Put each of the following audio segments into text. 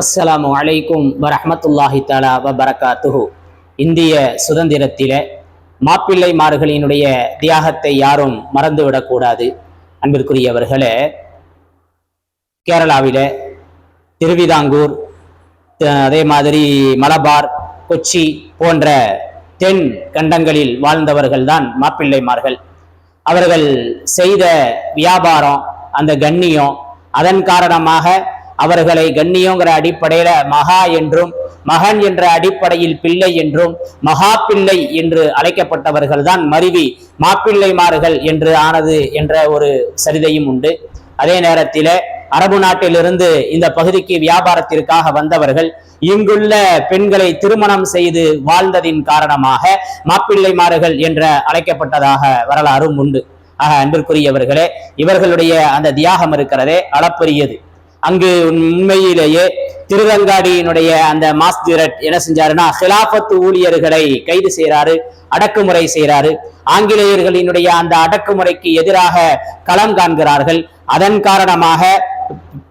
அஸ்ஸலாமு அலைக்கும் வரஹமத்துல்லாஹி தாலா வ வபரகாத்துஹு. இந்திய சுதந்திரத்திலே மாப்பிள்ளைமார்களினுடைய தியாகத்தை யாரும் மறந்துவிடக்கூடாது. அன்பிற்குரியவர்களே கேரளாவில திருவிதாங்கூர் அதே மாதிரி மலபார் கொச்சி போன்ற தென் கண்டங்களில் வாழ்ந்தவர்கள்தான் மாப்பிள்ளைமார்கள். அவர்கள் செய்த வியாபாரம் அந்த கண்ணியம் அதன் காரணமாக அவர்களை கண்ணியங்கிற அடிப்படையில மகா என்றும் மகன் என்ற அடிப்படையில் பிள்ளை என்றும் மகா பிள்ளை என்று அழைக்கப்பட்டவர்கள் தான் மருவி மாப்பிள்ளைமார்கள் என்று ஆனது என்ற ஒரு சரிதையும் உண்டு. அதே நேரத்திலே அரபு நாட்டிலிருந்து இந்த பகுதிக்கு வியாபாரத்திற்காக வந்தவர்கள் இங்குள்ள பெண்களை திருமணம் செய்து வாழ்ந்ததின் காரணமாக மாப்பிள்ளைமார்கள் என்ற அழைக்கப்பட்டதாக வரலாறும் உண்டு. ஆக அன்பிற்குரியவர்களே இவர்களுடைய அந்த தியாகம் இருக்கிறதே அளப்பரியது. அங்கு உண்மையிலேயே திருவங்காடியினுடைய அந்த மாஸ்திரட் என்ன செஞ்சாருன்னா ஹிலாபத்து ஊழியர்களை கைது செய்யறாரு அடக்குமுறை செய்யறாரு ஆங்கிலேயர்களினுடைய அந்த அடக்குமுறைக்கு எதிராக களம் காண்கிறார்கள். அதன் காரணமாக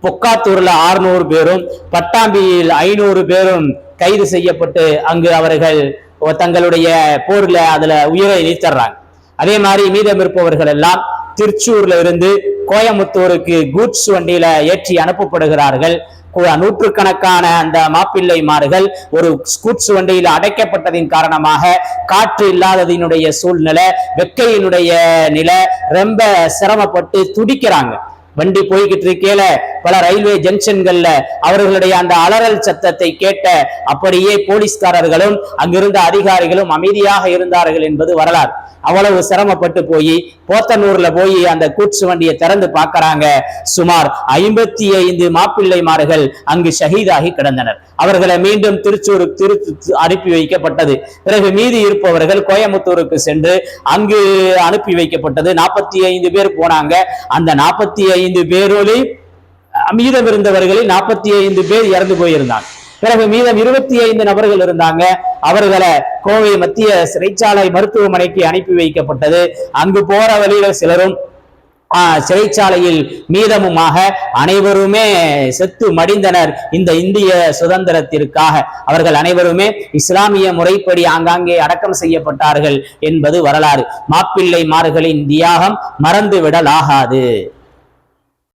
பொக்காத்தூர்ல ஆறுநூறு பேரும் பட்டாம்பியில் ஐநூறு பேரும் கைது செய்யப்பட்டு அங்கு அவர்கள் தங்களுடைய போர்ல அதுல உயிரை நீத்தர்றாங்க அதே மாதிரி மீதம் இருப்பவர்கள் எல்லாம் திருச்சூர்ல இருந்து கோயமுத்தூருக்கு கூட்ஸ் வண்டியில ஏற்றி அனுப்பப்படுகிறார்கள். நூற்றுக்கணக்கான அந்த மாப்பிள்ளைமார்கள் ஒரு கூட்ஸ் வண்டியில் அடைக்கப்பட்டதின் காரணமாக காற்று இல்லாததினுடைய சூழ்நிலை வெக்கையினுடைய நிலை ரொம்ப சிரமப்பட்டு துடிக்கிறாங்க. வண்டி போய்கிட்டு இருக்கையில பல ரயில்வே ஜங்ஷன்கள்ல அவர்களுடைய அந்த அலறல் சத்தத்தை கேட்ட அப்படியே போலீஸ்காரர்களும் அங்கிருந்த அதிகாரிகளும் அமைதியாக இருந்தார்கள் என்பது வரலாறு. அவ்வளவு சிரமப்பட்டு போய் போத்தனூர்ல போய் அந்த கூட்ஸ் வண்டியை திறந்து பார்க்கறாங்க. சுமார் ஐம்பத்தி ஐந்து மாப்பிள்ளைமார்கள் அங்கு ஷஹீதாகி கிடந்தனர். அவர்களை மீண்டும் திருச்சூருக்கு திரு அனுப்பி வைக்கப்பட்டது. பிறகு மீதி இருப்பவர்கள் கோயம்புத்தூருக்கு சென்று அங்கு அனுப்பி வைக்கப்பட்டது. நாற்பத்தி ஐந்து பேர் போனாங்க. அந்த நாற்பத்தி ஐந்து பேரோடு மீதம் இருந்தவர்களில் நாற்பத்தி ஐந்து பேர் இறந்து போயிருந்தாங்க. பிறகு மீதம் இருபத்தி ஐந்து நபர்கள் இருந்தாங்க. அவர்களை கோவை மத்திய சிறைச்சாலை மருத்துவமனைக்கு அனுப்பி வைக்கப்பட்டது. அங்கு போற வழியில சிலரும் ஆஹ், சிறைச்சாலையில் மீதமுமாக அனைவருமே செத்து மடிந்தனர் இந்த இந்திய சுதந்திரத்திற்காக. அவர்கள் அனைவருமே இஸ்லாமிய முறைப்படி ஆங்காங்கே அடக்கம் செய்யப்பட்டார்கள் என்பது வரலாறு. மாப்பிள்ளை மார்களின் தியாகம் மறந்து விடலாகாது